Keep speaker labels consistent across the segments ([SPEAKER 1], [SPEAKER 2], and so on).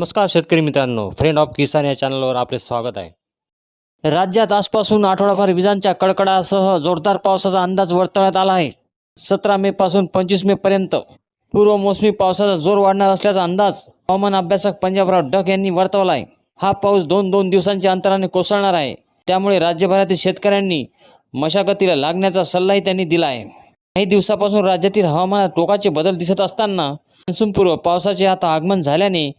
[SPEAKER 1] नमस्कार शेतकरी मित्रांनो फ्रेंड ऑफ किसान या चॅनलवर आपले स्वागत आहे. राज्यात आजपासून आठवडाभर विजांच्या कडकडासह जोरदार पावसाचा अंदाज वर्तवण्यात आला आहे. सतरा मे पासून पंचवीस मे पर्यंत पूर्व मोसमी पावसाचा जोर वाढणार असल्याचा अंदाज हवामान अभ्यासक पंजाबराव डक यांनी वर्तवला आहे. हा पाऊस दोन दोन दिवसांच्या अंतराने कोसळणार आहे. त्यामुळे राज्यभरातील शेतकऱ्यांनी मशागतीला लागण्याचा सल्लाही त्यांनी दिला आहे. काही दिवसापासून राज्यातील हवामानात टोकाचे बदल दिसत असताना मान्सूनपूर्व पावसाचे आता आगमन झाल्याने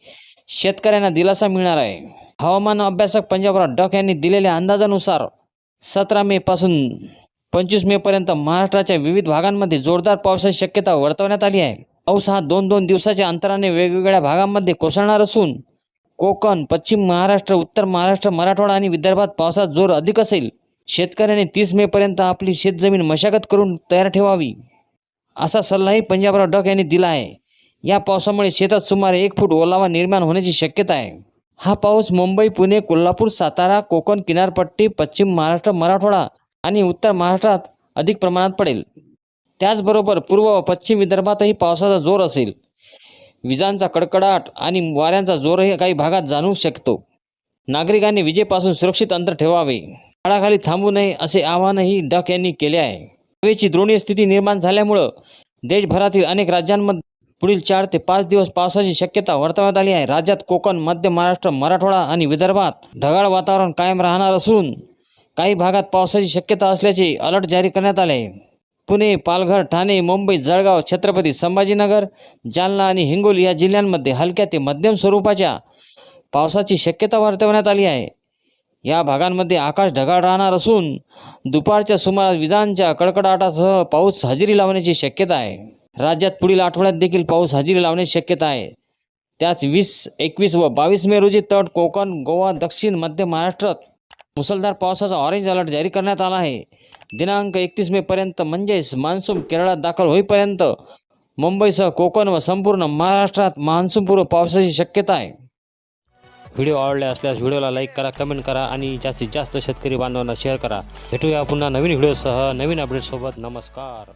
[SPEAKER 1] शेतकऱ्यांना दिलासा मिळणार आहे. हवामान अभ्यासक पंजाबराव डक यांनी दिलेल्या अंदाजानुसार सतरा मे पासून पंचवीस मे पर्यंत महाराष्ट्राच्या विविध भागांमध्ये जोरदार पावसाची शक्यता वर्तवण्यात आली आहे. पाऊस हा दोन दोन दिवसाच्या अंतराने वेगवेगळ्या भागांमध्ये कोसळणार असून कोकण पश्चिम महाराष्ट्र उत्तर महाराष्ट्र मराठवाडा आणि विदर्भात पावसात जोर अधिक असेल. शेतकऱ्यांनी तीस मेपर्यंत आपली शेतजमीन मशागत करून तयार ठेवावी असा सल्लाही पंजाबराव डक यांनी दिला आहे. या पावसामुळे शेतात सुमारे एक फूट ओलावा निर्माण होण्याची शक्यता आहे. हा पाऊस मुंबई पुणे कोल्हापूर सातारा कोकण किनारपट्टी पश्चिम महाराष्ट्र मराठवाडा आणि उत्तर महाराष्ट्रात अधिक प्रमाणात पडेल. त्याचबरोबर पूर्व व पश्चिम विदर्भातही पावसाचा जोर असेल. विजांचा कडकडाट आणि वाऱ्यांचा जोरही काही भागात जाणवू शकतो. नागरिकांनी विजेपासून सुरक्षित अंतर ठेवावे. झाडाखाली थांबू नये असे आवाहनही डक यांनी केले आहे. हवेची द्रोणीय स्थिती निर्माण झाल्यामुळं देशभरातील अनेक राज्यांमध्ये पुढील चार ते पाच दिवस पावसाची शक्यता वर्तवण्यात आली आहे. राज्यात कोकण मध्य महाराष्ट्र मराठवाडा आणि विदर्भात ढगाळ वातावरण कायम राहणार असून काही भागात पावसाची शक्यता असल्याचे अलर्ट जारी करण्यात आले आहे. पुणे पालघर ठाणे मुंबई जळगाव छत्रपती संभाजीनगर जालना आणि हिंगोली या जिल्ह्यांमध्ये हलक्या ते मध्यम स्वरूपाच्या पावसाची शक्यता वर्तवण्यात आली आहे. या भागांमध्ये आकाश ढगाळ राहणार असून दुपारच्या सुमारास विजांच्या कडकडाटासह पाऊस हजेरी लावण्याची शक्यता आहे. राज्यात पुढील आठवड्यात देखील पाऊस हजेरी लावण्याची शक्यता आहे. त्याच वीस एकवीस व बावीस मे रोजी तट कोकण गोवा दक्षिण मध्य महाराष्ट्रात मुसळधार पावसाचा ऑरेंज अलर्ट जारी करण्यात आला आहे. दिनांक एकतीस मेपर्यंत म्हणजेच मान्सून केरळात दाखल होईपर्यंत मुंबईसह कोकण व संपूर्ण महाराष्ट्रात मान्सूनपूर्व पावसाची शक्यता आहे. व्हिडिओ आवडले असल्यास व्हिडिओला लाईक करा कमेंट करा आणि जास्तीत जास्त शेतकरी बांधवांना शेअर करा. भेटूया पुन्हा नवीन व्हिडिओसह नवीन अपडेटसोबत नमस्कार.